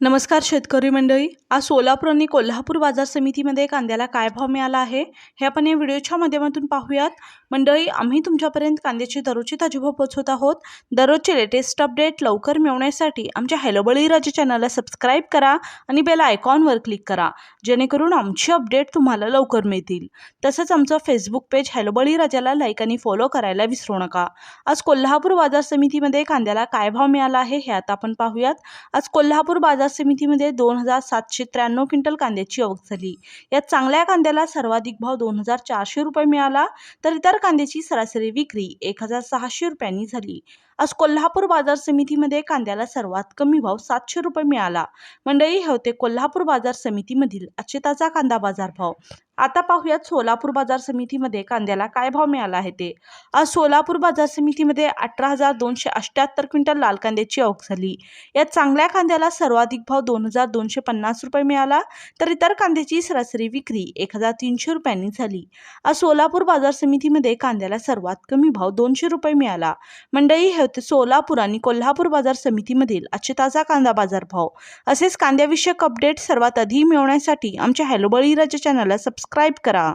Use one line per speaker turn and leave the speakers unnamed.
नमस्कार शेतकरी मंडळी आज सोलापूर आणि कोल्हापूर बाजार समितीमध्ये कांद्याला काय भाव मिळाला आहे हे आपण या व्हिडिओच्या माध्यमातून पाहूयात. मंडळी आम्ही तुमच्यापर्यंत कांद्याची दररोजची ताजी पोहोचवत आहोत. दररोजचे लेटेस्ट अपडेट लवकर मिळवण्यासाठी आमच्या हॅलो बळीराजा चॅनलला सबस्क्राईब करा आणि बेल आयकॉनवर क्लिक करा जेणेकरून आमची अपडेट तुम्हाला लवकर मिळतील. तसंच आमचं फेसबुक पेज हॅलो बळीराजाला लाईक आणि फॉलो करायला विसरू नका. आज कोल्हापूर बाजार समितीमध्ये कांद्याला काय भाव मिळाला आहे हे आता आपण पाहूयात. आज कोल्हापूर बाजार समितीमध्ये दोन हजार सातशे त्र्याण्णव क्विंटल कांद्याची आवक झाली. यात चांगल्या कांद्याला सर्वाधिक भाव दोन हजार चारशे रुपये मिळाला. तर इतर कांद्याची सरासरी विक्री एक हजार सहाशे रुपयांनी झाली. आज कोल्हापूर बाजार समितीमध्ये कांद्याला सर्वात कमी भाव सातशे रुपये मिळाला. मंडळी हे होते कोल्हापूर बाजार समितीमधील आजचे ताजा कांदा बाजार भाव आता पाहूयात सोलापूर बाजार समितीमध्ये कांद्याला काय भाव मिळाला आहे ते. आज सोलापूर बाजार समितीमध्ये अठरा हजार दोनशे अठ्ठ्याहत्तर क्विंटल लाल कांद्याची आवक झाली. यात चांगल्या कांद्याला सर्वाधिक भाव दोन हजार दोनशे पन्नास रुपये मिळाला तर इतर कांद्याची सरासरी विक्री एक हजार तीनशे रुपयांनी झाली. आज सोलापूर बाजार समितीमध्ये कांद्याला सर्वात कमी भाव दोनशे रुपये मिळाला. मंडळी हे होते सोलापूर आणि कोल्हापूर बाजार समितीमधील आजचे ताजा कांदा बाजार भाव असेच कांद्याविषयक अपडेट सर्वात आधी मिळवण्यासाठी आमच्या हॅलो बळीराजा चॅनलला सबस्क्राईब करा.